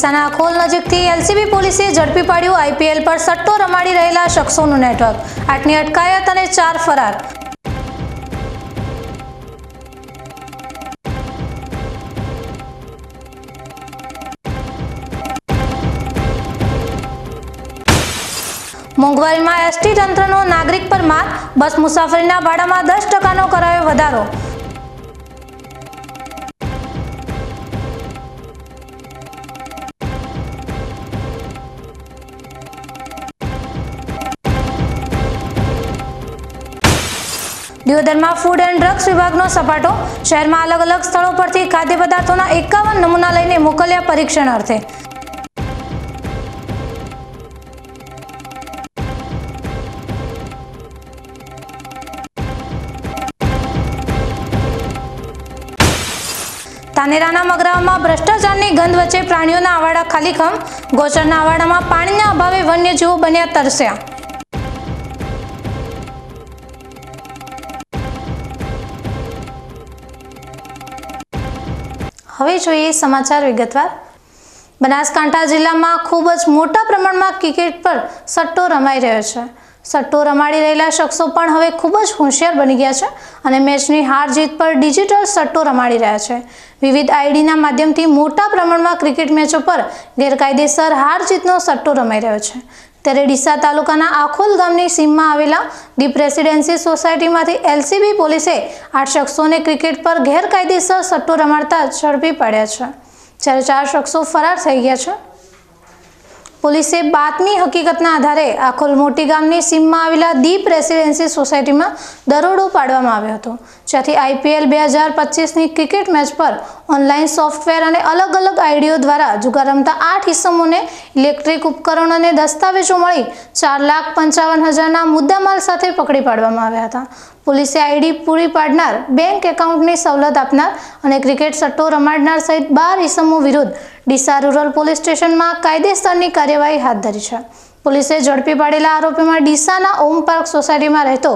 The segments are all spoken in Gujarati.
ડીસાના અખોલ નજીકથી એલસીબી પોલીસે ઝડપી પાડ્યું. આઈપીએલ પર સટ્ટો રમાડી રહેલા શખ્સોનું નેટવર્ક. આઠની અટકાયત અને ચાર ફરાર. મોંઘવારીમાં એસટી તંત્રનો નાગરિક પર માર બસ મુસાફરીના ભાડામાં દસ ટકાનો કરાયો વધારો. દિયોદરમાં ફૂડ એન્ડ ડ્રગ્સ વિભાગનો સપાટો. શહેરમાં અલગ અલગ સ્થળો પરથી ખાદ્ય પદાર્થોના એકાવન નમૂના લઈને મોકલ્યા પરીક્ષણ અર્થે તાનેરાના મગરામાં ભ્રષ્ટાચારની ગંધ વચ્ચે પ્રાણીઓના આવાડા ખાલીખમ. ગોચરના આવાડામાં પાણીના અભાવે વન્યજીવો બન્યા તરસ્યા. હવે જોઈએ સમાચાર વિગતવાર. બનાસકાંઠા જિલ્લામાં ખૂબ જ મોટા પ્રમાણમાં ક્રિકેટ પર સટ્ટો રમાઈ રહ્યો છે. સટ્ટો રમાડી રહેલા શખ્સો પણ હવે ખૂબ જ હોશિયાર બની ગયા છે અને મેચની હાર જીત પર ડિજિટલ સટ્ટો રમાડી રહ્યા છે. વિવિધ આઈડીના માધ્યમથી મોટા પ્રમાણમાં ક્રિકેટ મેચો પર ગેરકાયદેસર હાર જીતનો સટ્ટો રમાઈ રહ્યો છે. ત્યારે ડીસા તાલુકાના આખોલ ગામની સીમમાં આવેલા ડીપ રેસિડેન્સી સોસાયટીમાંથી એલસીબી પોલીસે આઠ શખ્સોને ક્રિકેટ પર ગેરકાયદેસર સટ્ટો રમાડતા ઝડપી પાડ્યા છે. જ્યારે ચાર શખ્સો ફરાર થઈ ગયા છે. પોલીસે બાતમી હકીકતના આધારે આખોલ મોટી ગામની સીમમાં આવેલા દીપ રેસિડેન્સી સોસાયટીમાં દરોડો પાડવામાં આવ્યો હતો, જ્યાંથી આઈપીએલ બે હજાર પચીસની ક્રિકેટ મેચ પર ઓનલાઈન સોફ્ટવેર અને અલગ અલગ આઈડીઓ દ્વારા જુગાર રમતા આઠ ઇસમોને ઇલેક્ટ્રિક ઉપકરણો અને દસ્તાવેજો મળી ચાર લાખ પંચાવન હજારના મુદ્દામાલ સાથે પકડી પાડવામાં આવ્યા હતા. પોલીસે આઈડી પૂરી પાડનાર, બેંક એકાઉન્ટની સવલત આપનાર અને ક્રિકેટ સટ્ટો રમાડનાર સહિત બાર ઇસમો વિરુદ્ધ ડીસા રૂરલ પોલીસ સ્ટેશનમાં કાયદેસરની કાર્યવાહી હાથ ધરી છે. પોલીસે ઝડપી પાડેલા આરોપીમાં ડીસાના ઓમ પાર્ક સોસાયટીમાં રહેતો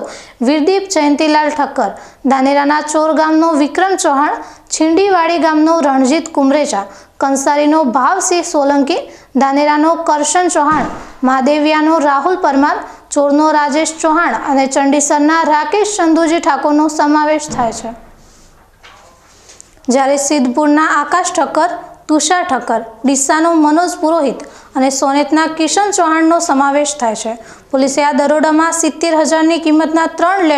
વીરદીપ જયંતિલાલ ઠક્કર, ધાનેરાના ચોર ગામનો વિક્રમ ચૌહાણ, છીંડીવાડી ગામનો રણજીત કુમરેજા કંસારીનો ભાવસિંહ સોલંકી, ધાનેરાનો કરશન ચૌહાણ, મહાદેવિયાનો રાહુલ પરમાર, ચોરનો રાજેશ ચૌહાણ અને ચંડીસરના રાકેશ ચંદુજી ઠાકોરનો સમાવેશ થાય છે. જ્યારે સિદ્ધપુરના આકાશ ઠક્કર તુષાર ઠક્કર, ડીસાનો મનોજ પુરોહિત અને સોનેતના કિશન ચૌહાણનો સમાવેશ થાય છે. પોલીસે આ દરોડામાં સિત્તેર હજારની કિંમતના ત્રણ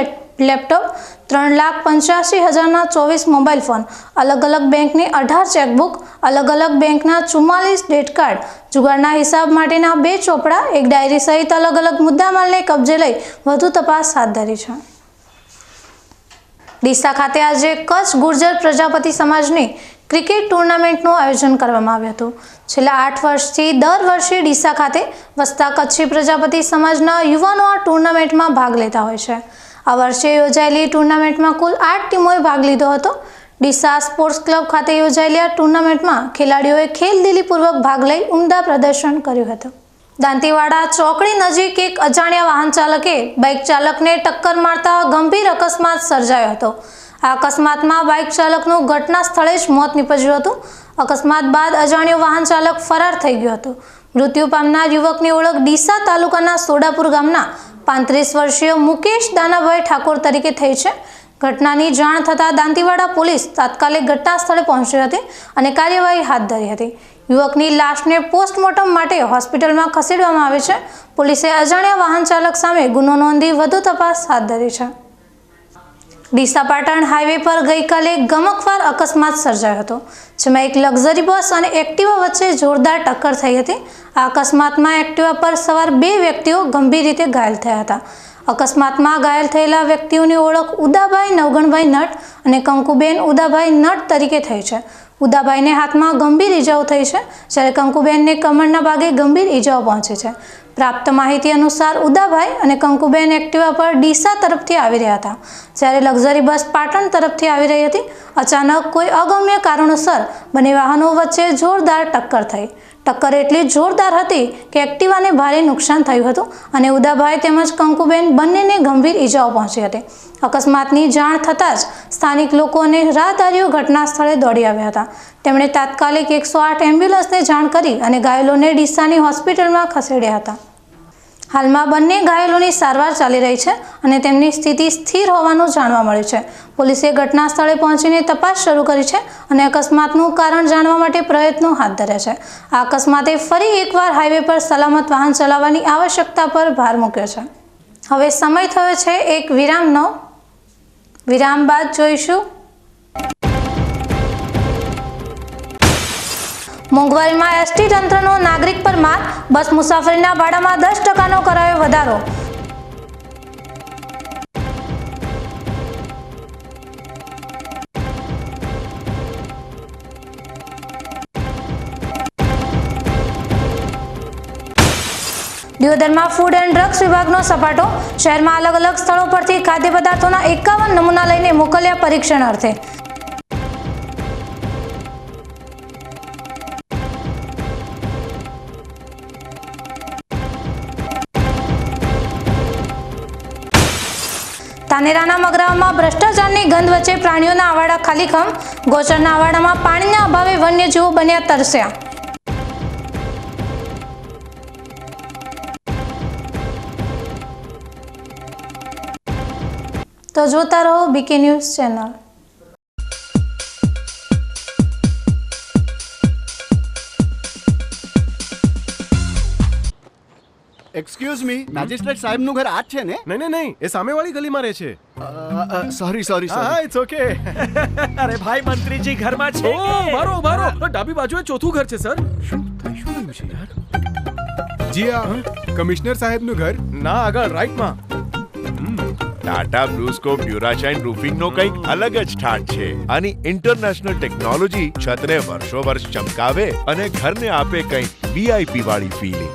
લેપટોપ, ત્રણ લાખ પંચ્યાસી હજારના ચોવીસ મોબાઈલ ફોન, અલગ અલગ બેંકની અઢાર ચેકબુક, અલગ અલગ બેંકના ચુમ્માલીસ ડેટ કાર્ડ, જુગારના હિસાબ માટેના બે ચોપડા, એક ડાયરી સહિત અલગ અલગ મુદ્દામાલને કબજે લઈ વધુ તપાસ હાથ ધરી છે. ડીસા ખાતે આજે કચ્છ ગુર્જર પ્રજાપતિ સમાજની ક્રિકેટ ટુર્નામેન્ટનું આયોજન કરવામાં આવ્યું હતું. છેલ્લા આઠ વર્ષથી દર વર્ષે ડીસા ખાતે વસતા કચ્છી પ્રજાપતિ સમાજના યુવાનો આ ટુર્નામેન્ટમાં ભાગ લેતા હોય છે. આ વર્ષે યોજાયેલી ટુર્નામેન્ટમાં કુલ આઠ ટીમોએ ભાગ લીધો હતો. ડીસા સ્પોર્ટ્સ ક્લબ ખાતે યોજાયેલી આ ટુર્નામેન્ટમાં ખેલાડીઓએ ખેલદિલીપૂર્વક ભાગ લઈ ઉમદા પ્રદર્શન કર્યું હતું. દાંતીવાડા ચોકડી નજીક એક અજાણ્યા વાહન ચાલકે બાઇક ચાલકને ટક્કર મારતા ગંભીર અકસ્માત સર્જાયો હતો. આ અકસ્માતમાં બાઇક ચાલકનું ઘટના સ્થળે જ મોત નીપજ્યું હતું. અકસ્માત બાદ અજાણ્યો વાહન ચાલક ફરાર થઈ ગયો હતો. મૃત્યુ પામનાર યુવકની ઓળખ ડીસા તાલુકાના સોડાપુર ગામના પાંત્રીસ વર્ષીય મુકેશ દાનાભાઈ ઠાકોર તરીકે થઈ છે. ઘટનાની જાણ થતાં દાંતીવાડા પોલીસ તાત્કાલિક ઘટના સ્થળે પહોંચી હતી અને કાર્યવાહી હાથ ધરી હતી. યુવકની લાશને પોસ્ટમોર્ટમ માટે હોસ્પિટલમાં ખસેડવામાં આવી છે. પોલીસે અજાણ્યા વાહન ચાલક સામે ગુનો નોંધી વધુ તપાસ હાથ ધરી છે. ડીસા પાટણ હાઈવે પર ગઈકાલે ગમકવાર અકસ્માત સર્જાયો હતો, જેમાં એક લક્ઝરી બસ અને એક્ટિવા વચ્ચે જોરદાર ટક્કર થઈ હતી. આ અકસ્માતમાં એક્ટિવા પર સવાર બે વ્યક્તિઓ ગંભીર રીતે ઘાયલ થયા હતા. અકસ્માતમાં ઘાયલ થયેલા વ્યક્તિઓની ઓળખ ઉદાભાઈ નવગણભાઈ નટ અને કંકુબેન ઉદાભાઈ નટ તરીકે થઈ છે. ઉદાભાઈને હાથમાં ગંભીર ઈજાઓ થઈ છે, જ્યારે કંકુબેનને કમરના ભાગે ગંભીર ઈજાઓ પહોંચી છે. પ્રાપ્ત માહિતી અનુસાર ઉદાભાઈ અને કંકુબેન એક્ટિવા પર ડીસા તરફથી આવી રહ્યા હતા. જ્યારે લક્ઝરી બસ પાટણ તરફથી આવી રહી હતી, અચાનક કોઈ અગમ્ય કારણોસર બંને વાહનો વચ્ચે જોરદાર ટક્કર થઈ. ટક્કર એટલી જોરદાર હતી કે એક્ટિવાને ભારે નુકસાન થયું હતું અને ઉદાભાઈ તેમજ કંકુબેન બંનેને ગંભીર ઈજાઓ પહોંચી હતી. અકસ્માતની જાણ થતાં જ સ્થાનિક લોકોને રાહદારીઓ ઘટના સ્થળે દોડી આવ્યા હતા. તેમણે તાત્કાલિક એકસો આઠ એમ્બ્યુલન્સને જાણ કરી અને ઘાયલોને ડીસાની હોસ્પિટલમાં ખસેડ્યા હતા. હાલમાં બંને ઘાયલોની સારવાર ચાલી રહી છે અને તેમની સ્થિતિ સ્થિર હોવાનું જાણવા મળ્યું છે. પોલીસે ઘટના સ્થળે પહોંચીને તપાસ શરૂ કરી છે અને અકસ્માતનું કારણ જાણવા માટે પ્રયત્નો હાથ ધર્યા છે. આ અકસ્માતે ફરી એકવાર હાઈવે પર સલામત વાહન ચલાવવાની આવશ્યકતા પર ભાર મૂક્યો છે. હવે સમય થયો છે એક વિરામનો. વિરામ બાદ જોઈશું. મોંઘવારીમાં એસટી તંત્રનો નાગરિક પર માર બસ મુસાફરીના ભાડામાં દસ ટકાનો કરાયો વધારો. દિયોદરમાં ફૂડ એન્ડ ડ્રગ્સ વિભાગનો સપાટો, શહેરમાં અલગ અલગ સ્થળો પરથી ખાદ્ય પદાર્થોના એકાવન નમૂના લઈને મોકલ્યા પરીક્ષણ અર્થે. તાનેરાના મગરામાં ભ્રષ્ટાચારની ગંધ વચ્ચે પ્રાણીઓના આવાડા ખાલીખમ ગોચરના આવાડામાં પાણીના અભાવે વન્યજીવો બન્યા તરસ્યા. તો જોતા રહો BK news channel. Excuse me magistrate સાહેબનું ઘર આ જ છે ને? નહીં નહીં નહીં એ સામેવાળી ગલીમાં રહે છે. સોરી સોરી હા ઇટ્સ ઓકે અરે ભાઈ મંત્રીજી ઘરમાં છે. ઓ મારો મારો. ડાબી બાજુએ ચોથું ઘર છે સર. શું થઈ શું રહ્યું છે યાર? જી આ કમિશનર સાહેબનું ઘર. ના આગળ રાઈટમાં ટાટા બ્લુસ્કોપ ડ્યુરાશાઇન રૂફિંગ નો કંઈક અલગ જ ઠાટ છે. આની ઇન્ટરનેશનલ ટેકનોલોજી છતને વર્ષો વર્ષ ચમકાવે અને ઘરને આપે કંઈક વીઆઈપી વાળી ફીલિંગ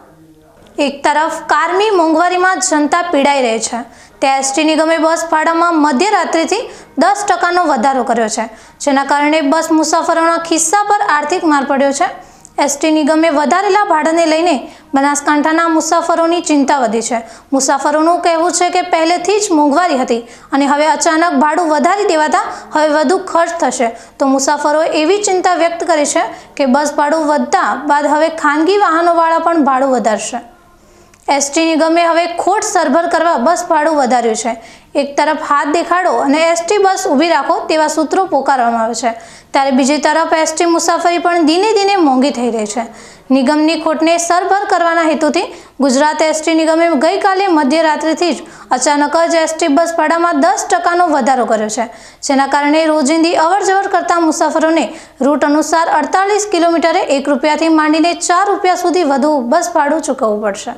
એક તરફ કારમી મોંઘવારીમાં જનતા પીડાઈ રહી છે. તે એસટી નિગમે બસ ભાડામાં મધ્યરાત્રિથી દસ ટકાનો વધારો કર્યો છે, જેના કારણે બસ મુસાફરોના ખિસ્સા પર આર્થિક માર પડ્યો છે. એસટી નિગમે વધારેલા ભાડાને લઈને બનાસકાંઠાના મુસાફરોની ચિંતા વધી છે. મુસાફરોનું કહેવું છે કે પહેલેથી જ મોંઘવારી હતી અને હવે અચાનક ભાડું વધારી દેવાતા હવે વધુ ખર્ચ થશે. તો મુસાફરોએ એવી ચિંતા વ્યક્ત કરી છે કે બસ ભાડું વધતા બાદ હવે ખાનગી વાહનોવાળા પણ ભાડું વધારશે. એસટી નિગમે હવે ખોટ સરભર કરવા બસ ભાડું વધાર્યું છે. એક તરફ હાથ દેખાડો અને એસટી બસ ઊભી રાખો તેવા સૂત્રો પોકારવામાં આવે છે. ત્યારે બીજી તરફ એસટી મુસાફરી પણ દિને દિને મોંઘી થઈ રહી છે. નિગમની ખોટને સરભર કરવાના હેતુથી ગુજરાત એસટી નિગમે ગઈકાલે મધ્યરાત્રિથી જ અચાનક જ એસટી બસ ભાડામાં દસ ટકાનો વધારો કર્યો છે. જેના કારણે રોજિંદી અવરજવર કરતા મુસાફરોને રૂટ અનુસાર અડતાલીસ કિલોમીટરે એક રૂપિયાથી માંડીને ચાર રૂપિયા સુધી વધુ બસ ભાડું ચૂકવવું પડશે.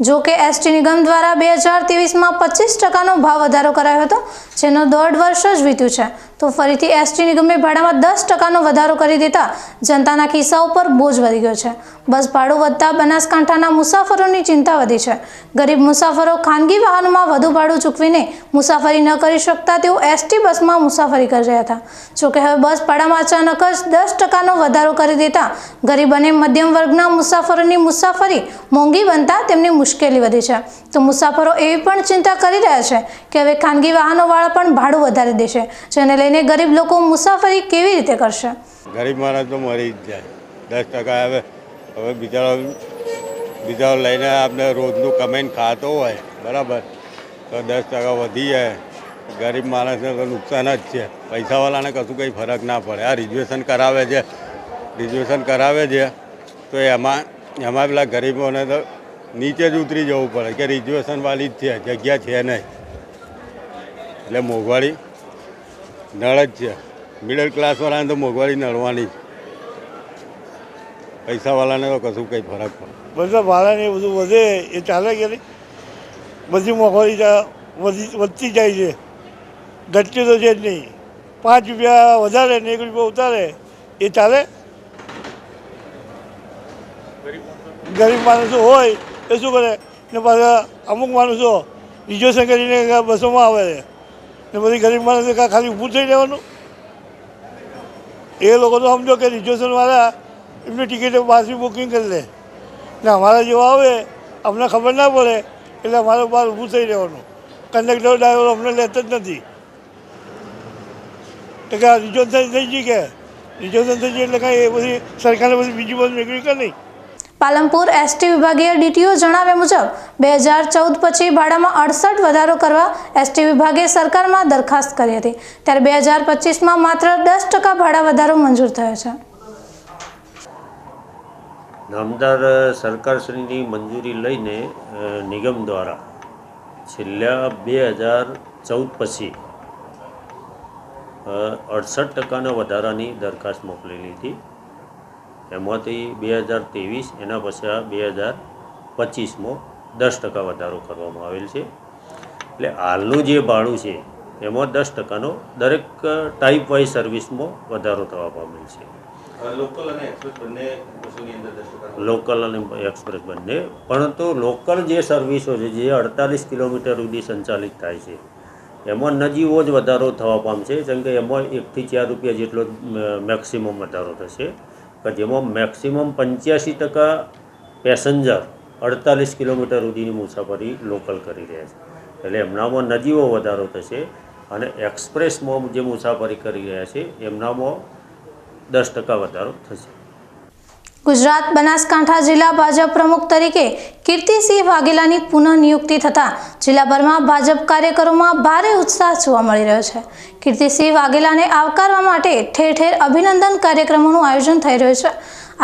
જો કે એસટી નિગમ દ્વારા બે હજાર ત્રેવીસમાં પચીસ ટકાનો ભાવ વધારો કરાયો હતો, જેનો દોઢ વર્ષ જ વીત્યું છે. તો ફરીથી એસટી નિગમે ભાડામાં દસ ટકાનો વધારો કરી દેતા જનતાના ખિસ્સા ઉપર બોજ વધી ગયો છે. બસ ભાડું વધતા બનાસકાંઠાના મુસાફરોની ચિંતા વધી છે. ગરીબ મુસાફરો ખાનગી વાહનોમાં વધુ ભાડું ચૂકવીને મુસાફરી ન કરી શકતા તેઓ એસટી બસમાં મુસાફરી કરી રહ્યા હતા. જોકે હવે બસ ભાડામાં અચાનક જ દસ ટકાનો વધારો કરી દેતા ગરીબ અને મધ્યમ વર્ગના મુસાફરોની મુસાફરી મોંઘી બનતા તેમની મુશ્કેલી વધી છે. તો મુસાફરો એવી પણ ચિંતા કરી રહ્યા છે કે હવે ખાનગી વાહનોવાળા પણ ભાડું વધારી દેશે, જેને લઈને ગરીબ લોકો મુસાફરી કેવી રીતે કરશે? ગરીબ માણસ તો મરી જ જાય. દસ ટકા હવે હવે બિચારો બિચારો લઈને આપણે રોજનું કમાઈને ખાતો હોય. બરાબર. તો દસ ટકા વધી જાય. ગરીબ માણસને તો નુકસાન જ છે. પૈસાવાળાને કશું કંઈ ફરક ના પડે. આ રિઝર્વેશન કરાવે છે. રિઝર્વેશન કરાવે છે. તો એમાં એમાં પેલા ગરીબોને તો નીચે જ ઉતરી જવું પડે કે રિઝર્વેશનવાળી જ છે. જગ્યા છે નહીં. એટલે મોંઘવારી નળ જ છે મિડલ ક્લાસવાળાને તો મોંઘવારી નડવાની પૈસાવાળાને તો કશું કંઈ ફરક પડે. બધા ભાડાને એ બધું વધે, એ ચાલે કે નહીં? બધી મોંઘવારી વધતી જાય છે. ઘટતી તો છે જ નહીં. પાંચ રૂપિયા વધારે, ને એક રૂપિયા ઉતારે, એ ચાલે? ગરીબ માણસો હોય, એ શું કરે? ને પાછા અમુક માણસો રિઝર્વેશન કરીને બસોમાં આવે છે. ને બધી ગરીબ માણસને કાં ખાલી ઊભું થઈ રહેવાનું. એ લોકો તો સમજો કે રિઝર્વેશનવાળા એમની ટિકિટ પાછી બુકિંગ કરી લે. ને અમારા જેવા આવે, અમને ખબર ના પડે, એટલે અમારે બહાર ઊભું થઈ રહેવાનું. કંડક્ટર ડ્રાઈવર અમને લેતા જ નથી. એટલે કે રિઝર્વેશન થઈ ગઈ કે? રિઝર્વેશન થઈ ગઈ એટલે કાંઈ એ બધી સરકારે બધી બીજી બસ નીકળી કે નહીં પાલનપુર એસટી વિભાગીય ડીટીઓ જણાવ્યા મુજબ, બે હજાર ચૌદ પછી ભાડામાં અડસઠ વધારો કરવા એસટી વિભાગે સરકારમાં દરખાસ્ત કરી હતી. ત્યારે બે હજાર પચીસમાં માત્ર દસ ટકા ભાડા વધારો મંજૂર થયો છે. નામદાર સરકારશ્રીની મંજૂરી લઈને નિગમ દ્વારા છેલ્લા બે હજાર ચૌદ પછી અડસઠ ટકાના વધારાની દરખાસ્ત મોકલેલી હતી એમાંથી બે હજાર ત્રેવીસ એના પછી આ બે હજાર પચીસમાં દસ ટકા વધારો કરવામાં આવેલ છે. એટલે હાલનું જે ભાડું છે એમાં દસ ટકાનો દરેક ટાઈપ વાઇઝ સર્વિસમાં વધારો થવા પામેલ છે. લોકલ અને એક્સપ્રેસ બંને પરંતુ લોકલ જે સર્વિસો છે જે અડતાલીસ કિલોમીટર સુધી સંચાલિત થાય છે એમાં નજીવો જ વધારો થવા પામશે જેમ કે એમાં એકથી ચાર રૂપિયા જેટલો મેક્સિમમ વધારો થશે. કે જેમાં મેક્સિમમ પંચ્યાસી ટકા પેસેન્જર અડતાલીસ કિલોમીટર સુધીની મુસાફરી લોકલ કરી રહ્યા છે. એટલે એમનામાં નજીવો વધારો થશે અને એક્સપ્રેસમાં જે મુસાફરી કરી રહ્યા છે, એમનામાં દસ ટકા વધારો થશે. ગુજરાત બનાસકાંઠા જિલ્લા ભાજપ પ્રમુખ તરીકે કીર્તિસિંહ વાઘેલાની પુનઃ નિયુક્તિ થતાં જિલ્લાભરમાં ભાજપ કાર્યકરોમાં ભારે ઉત્સાહ જોવા મળી રહ્યો છે. કીર્તિસિંહ વાઘેલાને આવકારવા માટે ઠેર ઠેર અભિનંદન કાર્યક્રમોનું આયોજન થઈ રહ્યું છે.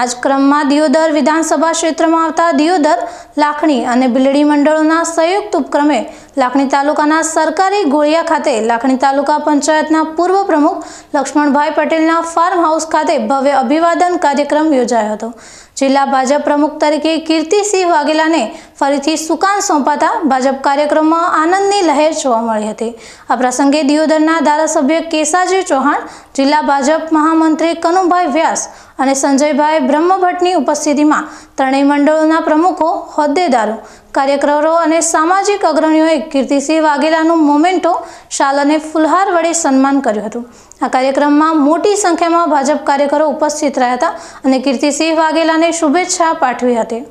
આજ ક્રમમાં દિયોદર વિધાનસભા ક્ષેત્રમાં આવતા દિયોદર, લાખણી અને બિલડી મંડળોના સંયુક્ત ઉપક્રમે લાખણી તાલુકાના સરકારી ગોળિયા ખાતે લાખણી તાલુકા પંચાયતના પૂર્વ પ્રમુખ લક્ષ્મણભાઈ પટેલના ફાર્મ હાઉસ ખાતે ભવ્ય અભિવાદન કાર્યક્રમ યોજાયો હતો. જિલ્લા ભાજપ પ્રમુખ તરીકે કીર્તિસિંહ વાઘેલાને ફરીથી સુકાન સોંપાતા ભાજપ કાર્યક્રમમાં આનંદની લહેર જોવા મળી હતી. આ પ્રસંગે દિયોદરના ધારાસભ્ય કેસાજી ચૌહાણ, જિલ્લા ભાજપ મહામંત્રી કનુભાઈ વ્યાસ અને સંજયભાઈ બ્રહ્મભટ્ટની ઉપસ્થિતિમાં ત્રણેય મંડળોના પ્રમુખો, હોદ્દેદારો, કાર્યકરો અને સામાજિક અગ્રણીઓએ કીર્તિસિંહ વાઘેલાનું મોમેન્ટો શાલ અને ફુલહાર વડે સન્માન કર્યું હતું. આ કાર્યક્રમમાં મોટી સંખ્યામાં ભાજપ કાર્યકરો ઉપસ્થિત રહ્યા હતા અને કીર્તિસિંહ વાઘેલાને શુભેચ્છા પાઠવી હતી.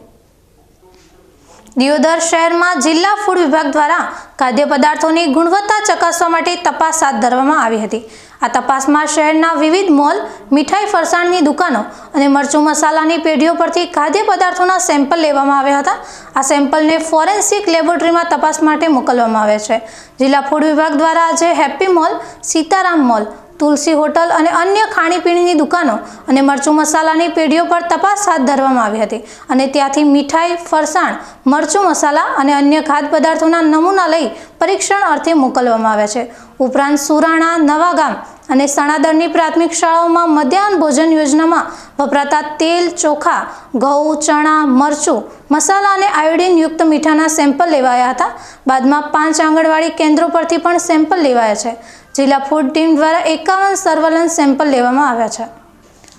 દિયોદર શહેરમાં જિલ્લા ફૂડ વિભાગ દ્વારા ખાદ્ય પદાર્થોની ગુણવત્તા ચકાસવા માટે તપાસ હાથ ધરવામાં આવી હતી. આ તપાસમાં શહેરના વિવિધ મોલ, મીઠાઈ ફરસાણની દુકાનો અને મરચું મસાલાની પેઢીઓ પરથી ખાદ્ય પદાર્થોના સેમ્પલ લેવામાં આવ્યા હતા. આ સેમ્પલને ફોરેન્સિક લેબોરેટરીમાં તપાસ માટે મોકલવામાં આવે છે. જિલ્લા ફૂડ વિભાગ દ્વારા આજે happy mall, Sitaram mall Tulsi hotel અને અન્ય ખાણીપીણીની દુકાનો અને મરચું મસાલાની પેઢીઓ પર તપાસ હાથ ધરવામાં આવી હતી. અને ત્યાંથી મીઠાઈ, ફરસાણ, મરચું મસાલા અને અન્ય ખાદ્ય પદાર્થોના નમૂના લઈ પરીક્ષણ અર્થે મોકલવામાં આવ્યા છે. ઉપરાંત સુરાણા, નવાગામ અને સણાદરની પ્રાથમિક શાળાઓમાં મધ્યાહન ભોજન યોજનામાં વપરાતા તેલ, ચોખા, ઘઉં, ચણા, મરચું મસાલા અને આયોડિનયુક્ત મીઠાના સેમ્પલ લેવાયા હતા. બાદમાં પાંચ આંગણવાડી કેન્દ્રો પરથી પણ સેમ્પલ લેવાયા છે. જિલ્લા ફૂડ ટીમ દ્વારા એકાવન સર્વેલન્સ સેમ્પલ લેવામાં આવ્યા છે.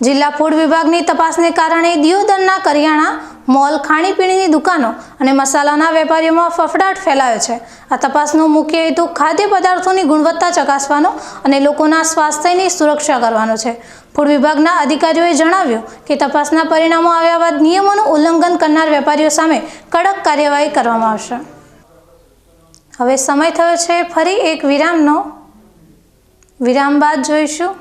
જિલ્લા ફૂડ વિભાગની તપાસને કારણે દિયોદરના કરિયાણા મોલ ખાણીપીણીની દુકાનો અને મસાલાના વેપારીઓમાં ફફડાટ ફેલાયો છે. આ તપાસનો મુખ્ય હેતુ ખાદ્ય પદાર્થોની ગુણવત્તા ચકાસવાનો અને લોકોના સ્વાસ્થ્યની સુરક્ષા કરવાનો છે. ફૂડ વિભાગના અધિકારીઓએ જણાવ્યું કે તપાસના પરિણામો આવ્યા બાદ નિયમોનું ઉલ્લંઘન કરનાર વેપારીઓ સામે કડક કાર્યવાહી કરવામાં આવશે. હવે સમય થયો છે ફરી એક વિરામનો વિરામ બાદ જોઈશું.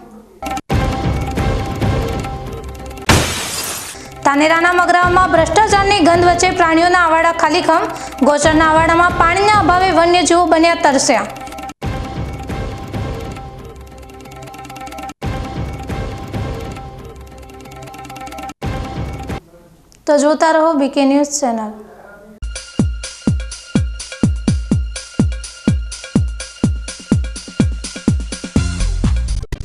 તાનેરાના મગરામાં ભ્રષ્ટાચારની ગંધ વચ્ચે પ્રાણીઓના આવાડા ખાલીખમ ગોચરના આવાડામાં પાણીના અભાવે વન્યજીવો બન્યા તરસ્યા. તો જોતા રહો બીકે ન્યૂઝ ચેનલ.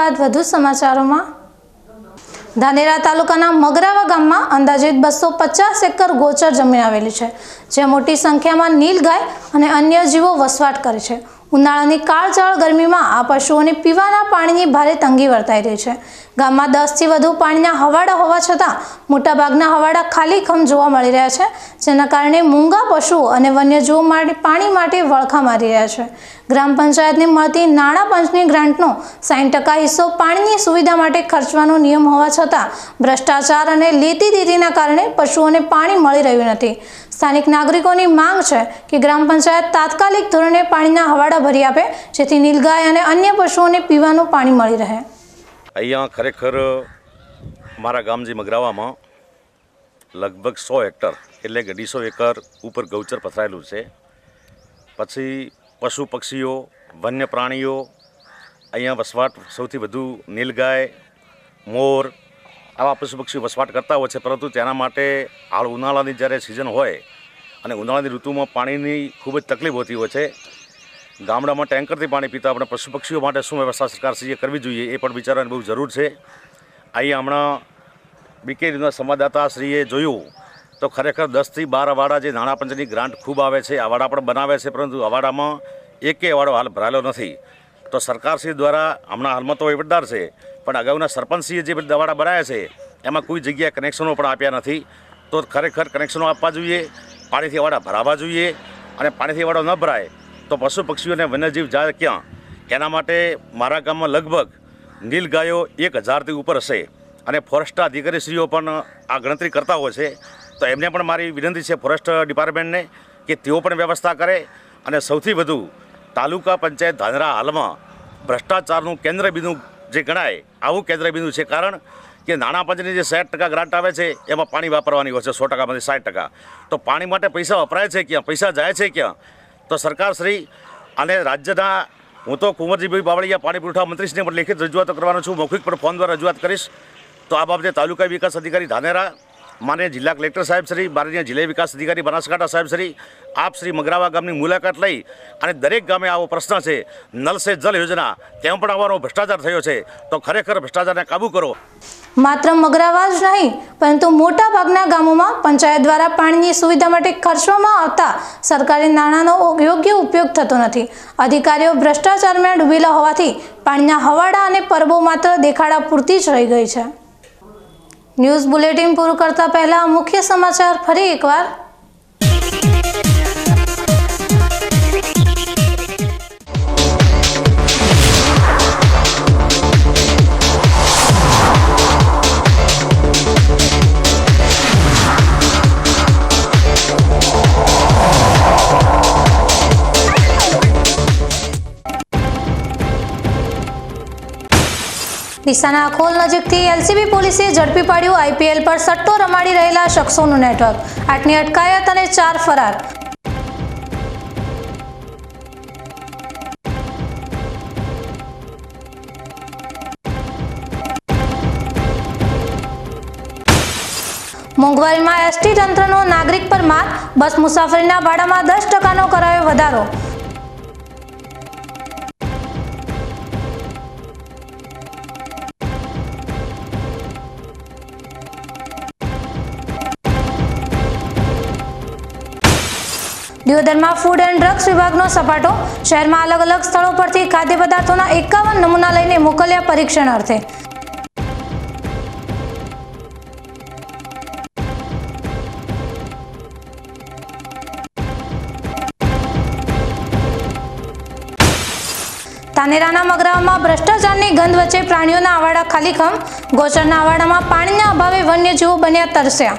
બાદ વધુ સમાચારોમાં. ધાનેરા તાલુકાના મગરાવા ગામમાં અંદાજિત બસો પચાસ એકર ગોચર જમીન આવેલી છે, જે મોટી સંખ્યામાં નીલગાય અને અન્ય જીવો વસવાટ કરે છે. ઉનાળાની કાળઝાળ ગરમીમાં આ પશુઓને પીવાના પાણીની ભારે તંગી વર્તાઈ રહી છે. ગામમાં દસથી વધુ પાણીના હવાડા હોવા છતાં મોટાભાગના હવાડા ખાલી ખમ જોવા મળી રહ્યા છે, જેના કારણે મૂંગા પશુઓ અને વન્યજીવો માટે પાણી માટે વળખા મારી રહ્યા છે. ગ્રામ પંચાયતને મળતી નાણાં પંચની ગ્રાન્ટનો સાઠ ટકા હિસ્સો પાણીની સુવિધા માટે ખર્ચવાનો નિયમ હોવા છતાં ભ્રષ્ટાચાર અને લેતી દીતીના કારણે પશુઓને પાણી મળી રહ્યું નથી. સ્થાનિક નાગરિકોની માંગ છે કે ગ્રામ પંચાયત તાત્કાલિક ધોરણે પાણીના હવાડા ભરી આપે, જેથી નીલગાય અને અન્ય પશુઓને પીવાનું પાણી મળી રહે. અહીંયા ખરેખર મારા ગામજી મગરાવામાં લગભગ સો હેક્ટર એટલે કે અઢીસો એકર ઉપર ગૌચર પથરાયેલું છે. પછી પશુ પક્ષીઓ, વન્ય પ્રાણીઓ, અહીંયા વસવાટ સૌથી વધુ નીલગાય, મોર આવા પશુ પક્ષી વસવાટ કરતા હોય છે, પરંતુ તેના માટે હાલ ઉનાળાની જ્યારે સિઝન હોય અને ઉનાળાની ઋતુમાં પાણીની ખૂબ જ તકલીફ હોતી હોય છે, ગામડામાં ટેન્કરથી પાણી પીતા આપણે પશુ પક્ષીઓ માટે શું વ્યવસ્થા સરકારશ્રીએ કરવી જોઈએ એ પણ વિચારવાની બહુ જરૂર છે. અહીંયા હમણાં બીકેડીના સંવાદદાતાશ્રીએ જોયું તો ખરેખર દસથી બાર અવાડા જે નાણાં પંચની ગ્રાન્ટ ખૂબ આવે છે, અવાડા પણ બનાવે છે, પરંતુ અવાડામાં એકે અવાડો હાલ ભરાયેલો નથી. તો સરકારશ્રી દ્વારા હમણાં હાલમાં તો વહીવટદાર છે પણ અગાઉના સરપંચસીએ જે દવાડા બનાવ્યા છે, એમાં કોઈ જગ્યાએ કનેક્શનો પણ આપ્યા નથી. તો ખરેખર કનેક્શનો આપવા જોઈએ, પાણીથી અવાડા ભરાવા જોઈએ અને પાણીથી વાડો ન ભરાય તો પશુ પક્ષીઓને વન્યજીવ જાય ક્યાં? એના માટે મારા ગામમાં લગભગ નીલ ગાયો એક હજારથી ઉપર હશે અને ફોરેસ્ટના અધિકારીશ્રીઓ પણ આ ગણતરી કરતા હોય છે. તો એમને પણ મારી વિનંતી છે ફોરેસ્ટ ડિપાર્ટમેન્ટને કે તેઓ પણ વ્યવસ્થા કરે અને સૌથી વધુ તાલુકા પંચાયત ધાનરા હાલમાં ભ્રષ્ટાચારનું કેન્દ્ર બિંદુ જે ગણાય, આવું કેન્દ્રબિંદુ છે. કારણ કે નાણાં પંચની જે સાઠ ટકા ગ્રાન્ટ આવે છે, એમાં પાણી વાપરવાની હોય છે, સો ટકામાંથી સાઠ ટકા. તો પાણી માટે પૈસા વપરાય છે ક્યાં? પૈસા જાય છે ક્યાં? તો સરકારશ્રી અને રાજ્યના, હું તો કુંવરજીભાઈ બાવળિયા, પાણી પુરવઠા મંત્રીશ્રીને પણ લેખિત રજૂઆતો કરવાનો છું. મૌખિક પર ફોન દ્વારા રજૂઆત કરીશ. તો આ બાબતે તાલુકા વિકાસ અધિકારી ધાનેરા માન્ય જિલ્લા કલેક્ટર સાહેબ શ્રી માનનીય જિલ્લા વિકાસ અધિકારી બનાસકાંઠા સાહેબ શ્રી, આપ શ્રી મગરાવા ગામની મુલાકાત લઈ અને દરેક ગામે આવો પ્રશ્ન છે, નલ સે જલ યોજના, તેમ પણ આવવાનો ભ્રષ્ટાચાર થયો છે, તો ખરેખર ભ્રષ્ટાચારને કાબૂ કરો. માત્ર મગરાવા જ નહીં, પરંતુ મોટા ભાગના ગામોમાં પંચાયત દ્વારા પાણીની સુવિધા માટે ખર્ચવામાં આવતા સરકારી નાણાંનો યોગ્ય ઉપયોગ થતો નથી. અધિકારીઓ ભ્રષ્ટાચારમાં ડૂબેલા હોવાથી પાણીના હવાડા અને પરબો માત્ર દેખાડા પૂરતી જ રહી ગઈ છે. ન્યૂઝ બુલેટિન પૂરું કરતા પહેલા મુખ્ય સમાચાર ફરી એકવાર. ડીસાના અખોલ નજીકથી એલસીબી પોલીસે ઝડપી પાડ્યું. આઈપીએલ પર સટ્ટો રમાડી રહેલા શખ્સોનું નેટવર્ક. આઠની અટકાયત અને ચાર ફરાર. મોંઘવારીમાં એસટી તંત્રનો નાગરિક પર માર બસ મુસાફરીના ભાડામાં દસ ટકાનો કરાયો વધારો. દિયોદરમાં ફૂડ એન્ડ ડ્રગ્સ વિભાગનો સપાટો. શહેરમાં અલગ અલગ સ્થળો પરથી ખાદ્ય પદાર્થોના એકાવન નમૂના લઈને મોકલ્યા પરીક્ષણ અર્થે તાનેરાના મગરામાં ભ્રષ્ટાચારની ગંધ વચ્ચે પ્રાણીઓના આવાડા ખાલીખમ. ગોચરના આવાડામાં પાણીના અભાવે વન્યજીવો બન્યા તરસ્યા.